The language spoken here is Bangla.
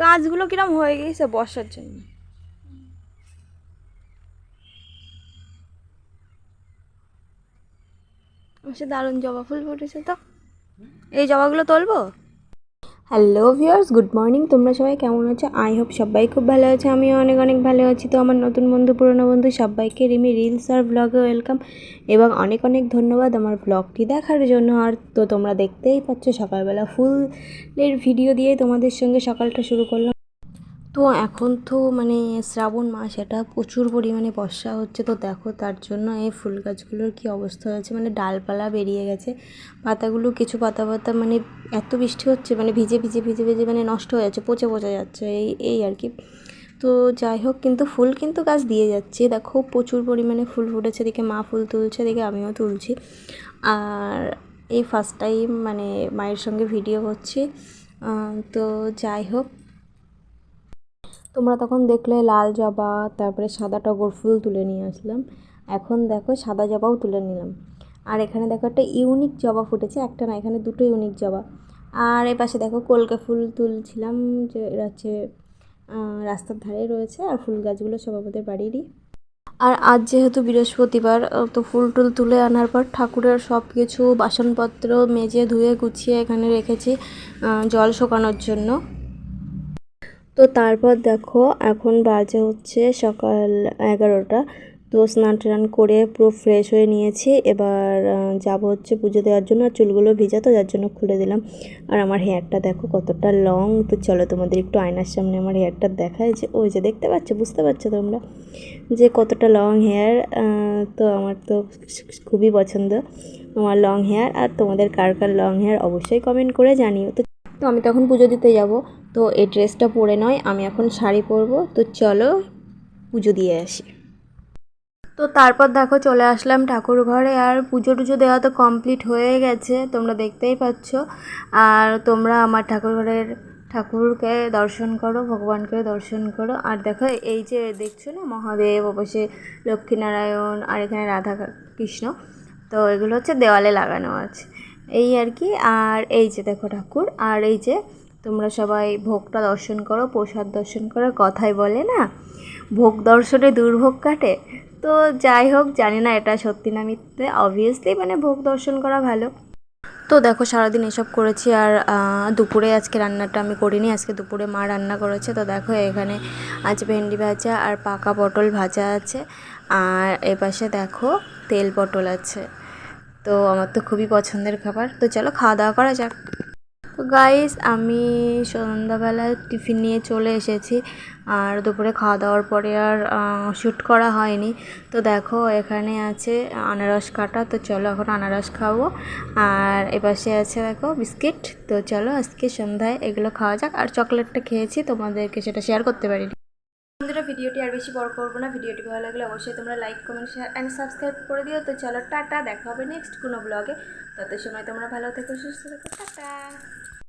গাছগুলো কিরম হয়ে গেছে বর্ষার জন্য? সে দারুণ জবা ফুল ফুটেছে তো। এই জবাগুলো তুলবো? হ্যালো ভিউয়ার্স গুড মর্নিং তোমরা সবাই কেমন আছো? আই হোপ সবাই খুব ভালো আছে। আমিও অনেক অনেক ভালো আছি। তো আমার নতুন বন্ধু, পুরনো বন্ধু, সবাইকে রিমি রিলস আর ব্লগে ওয়েলকাম এবং অনেক অনেক ধন্যবাদ আমার ব্লগটি দেখার জন্য। আর তো তোমরা দেখতেই পাচ্ছ, সকালবেলা ফুলের ভিডিও দিয়ে তোমাদের সঙ্গে সকালটা শুরু করলাম। তো এখন তো মানে শ্রাবণ মাস, এটা প্রচুর পরিমাণে বর্ষা হচ্ছে, তো দেখো তার জন্য এই ফুল গাছগুলোর কী অবস্থা হয়েছে মানে ডালপালা বেরিয়ে গেছে, পাতাগুলো কিছু পাতা পাতা মানে এত বৃষ্টি হচ্ছে মানে ভিজে ভিজে ভিজে ভিজে মানে নষ্ট হয়ে যাচ্ছে, পচে পচে যাচ্ছে, এই এই আর কি। তো যাই হোক, কিন্তু ফুল কিন্তু গাছ দিয়ে যাচ্ছে, দেখো প্রচুর পরিমাণে ফুল ফুটেছে দেখে মা ফুল তুলছে দেখে আমিও তুলছি, আর এই ফার্স্ট টাইম মানে মায়ের সঙ্গে ভিডিও করছি তো যাই হোক তোমরা তখন দেখলে লাল জবা, তারপরে সাদা টগর ফুল তুলে নিয়ে আসলাম। এখন দেখো সাদা জবাও তুলে নিলাম। আর এখানে দেখো একটা ইউনিক জবা ফুটেছে, একটা না, এখানে দুটো ইউনিক জবা। আর এ পাশে দেখো কলকা ফুল তুলছিলাম যে এরা হচ্ছে রাস্তার ধারে রয়েছে আর ফুল গাছগুলো সব আমাদের বাড়িরই। আর আজ যেহেতু বৃহস্পতিবার তো ফুল টুল তুলে আনার পর ঠাকুরের সব কিছু বাসনপত্র মেজে ধুয়ে গুছিয়ে এখানে রেখেছি জল শোকানোর জন্য। তো তারপর দেখো, এখন বাজে হচ্ছে সকাল এগারোটা। তো স্নান টান করে পুরো ফ্রেশ হয়ে নিয়েছি। এবার যাব হচ্ছে পুজো দেওয়ার জন্য। আর চুলগুলো ভিজা তো, যার জন্য খুলে দিলাম। আর আমার হেয়ারটা দেখো কতটা লং তো চলো তোমাদের একটু আয়নার সামনে আমার হেয়ারটা দেখায় যে, ওই যে দেখতে পাচ্ছ? বুঝতে পারছ তোমরা? যে কতটা লং হেয়ার তো আমার তো খুবই পছন্দ। আমার লং হেয়ার আর তোমাদের কার কার লং হেয়ার অবশ্যই কমেন্ট করে জানিও। তো তো আমি তখন পুজো দিতে যাব। তো এই ড্রেসটা পরে নয়, আমি এখন শাড়ি পরবো। তো চলো পুজো দিয়ে আসি। তো তারপর দেখো চলে আসলাম ঠাকুর ঘরে, আর পুজো টুজো দেওয়া তো কমপ্লিট হয়ে গেছে, তোমরা দেখতেই পাচ্ছ। আর তোমরা আমার ঠাকুর ঘরের ঠাকুরকে দর্শন করো, ভগবানকে দর্শন করো। আর দেখো এই যে দেখছ না মহাদেব, অবশ্যই লক্ষ্মীনারায়ণ, আর এখানে রাধা কৃষ্ণ তো এগুলো হচ্ছে দেওয়ালে লাগানো আছে। এই আর কি, আর এই যে দেখো ঠাকুর, আর এই যে তোমরা সবাই ভোগটা দর্শন করো, প্রসাদ দর্শন করো, কথাই বলে না, ভোগ দর্শনে দুর্ভোগ কাটে। তো যাই হোক, জানি না এটা সত্যি না মিথ্যে অবভিয়াসলি মানে ভোগ দর্শন করা ভালো। তো দেখো সারাদিন এসব করেছি, আর দুপুরে আজকে রান্নাটা আমি করিনি, আজকে দুপুরে মা রান্না করেছে। তো দেখো এখানে আজ ভেন্ডি ভাজা আর পাকা পটল ভাজা আছে, আর এপাশে দেখো তেল পটল আছে। তো আমার তো খুবই পছন্দের খাবার। তো চলো খাওয়া দাওয়া করা যাক। তো গাইস আমি সন্ধ্যাবেলায় টিফিন নিয়ে চলে এসেছি। আর দুপুরে খাওয়া দাওয়ার পরে আর শ্যুট করা হয়নি। তো দেখো এখানে আছে আনারস কাটা। তো চলো এখন আনারস খাব। আর এপাশে আছে দেখো বিস্কিট। তো চলো আজকে সন্ধ্যায় এগুলো খাওয়া যাক। আর চকলেটটা খেয়েছি, তোমাদেরকে সেটা শেয়ার করতে পারিনি। বন্ধুরা ভিডিওটি আর বেশি বড় করব না। ভিডিওটি ভালো লাগলে অবশ্যই তোমরা like comment share and subscribe করে দিও। তো চলো টাটা, দেখা হবে নেক্সট কোনো ব্লগে তত সময় তোমরা ভালো থেকো, সুস্থ থাকো। টাটা।